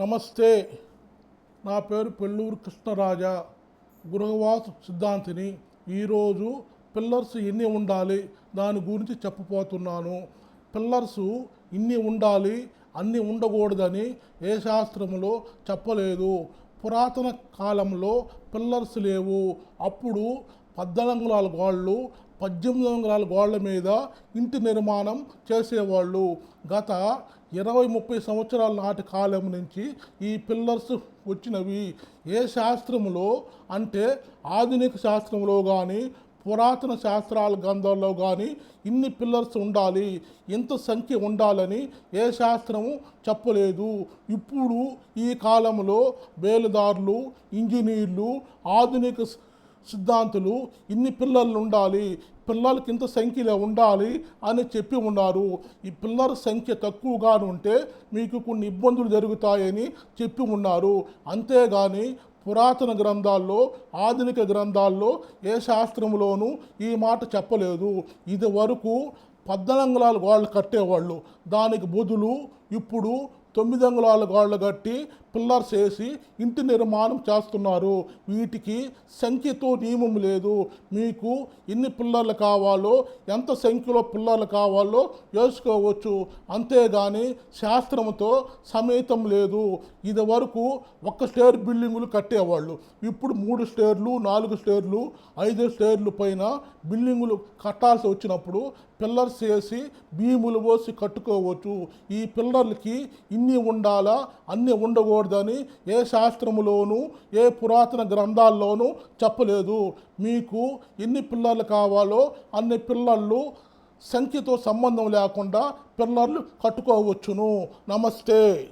నమస్తే. నా పేరు పెళ్ళూరు కృష్ణరాజా. గృహవాస సిద్ధాంతిని ఈరోజు పిల్లర్స్ ఎన్ని ఉండాలి? దాని గురించి చెప్పబోతున్నాను. పిల్లర్స్ ఇన్ని ఉండాలి అన్ని ఉండకూడదని ఏ శాస్త్రంలో చెప్పలేదు. పురాతన కాలంలో పిల్లర్స్ లేవు. అప్పుడు పద్నాలుగు వాళ్ళు గోళ్ళు పద్దెనిమిది అంగుళాల గోడల మీద ఇంటి నిర్మాణం చేసేవాళ్ళు. గత ఇరవై ముప్పై సంవత్సరాల నాటి కాలం నుంచి ఈ పిల్లర్స్ వచ్చినవి. ఏ శాస్త్రంలో అంటే ఆధునిక శాస్త్రంలో కానీ పురాతన శాస్త్రాల గ్రంథాల్లో కానీ ఇన్ని పిల్లర్స్ ఉండాలి. ఇంత సంఖ్య ఉండాలని ఏ శాస్త్రము చెప్పలేదు. ఇప్పుడు ఈ కాలంలో బేలుదారులు ఇంజనీర్లు ఆధునిక సిద్ధాంతులు ఇన్ని పిల్లలు ఉండాలి పిల్లలకి ఇంత సంఖ్యలో ఉండాలి అని చెప్పి ఉన్నారు. ఈ పిల్లల సంఖ్య తక్కువగా ఉంటే మీకు కొన్ని ఇబ్బందులు జరుగుతాయని చెప్పి ఉన్నారు. అంతేగాని పురాతన గ్రంథాల్లో ఆధునిక గ్రంథాల్లో ఏ శాస్త్రంలోనూ ఈ మాట చెప్పలేదు. ఇది వరకు పద్నాలుగు గోళ్ళు కట్టేవాళ్ళు. దానికి బదులు ఇప్పుడు తొమ్మిది అంగుళాల గోళ్ళు కట్టి పిల్లర్స్ వేసి ఇంటి నిర్మాణం చేస్తున్నారు. వీటికి సంఖ్యతో నియమం లేదు. మీకు ఎన్ని పిల్లర్లు కావాలో ఎంత సంఖ్యలో పిల్లర్లు కావాలో వేసుకోవచ్చు. అంతేగాని శాస్త్రంతో సమేతం లేదు. ఇది వరకు ఒక స్టేర్ బిల్డింగులు కట్టేవాళ్ళు. ఇప్పుడు మూడు స్టేర్లు నాలుగు స్టేర్లు ఐదు స్టేర్లు పైన బిల్డింగులు కట్టాల్సి వచ్చినప్పుడు పిల్లర్స్ వేసి భీములు పోసి కట్టుకోవచ్చు. ఈ పిల్లర్లకి ఇన్ని ఉండాలా? అన్ని ఉండకూడదని ఏ శాస్త్రములోనూ ఏ పురాతన గ్రంథాల్లోనూ చెప్పలేదు. మీకు ఎన్ని పిల్లర్లు కావాలో అన్ని పిల్లర్లు సంఖ్యతో సంబంధం లేకుండా పిల్లర్లు కట్టుకోవచ్చును. నమస్తే.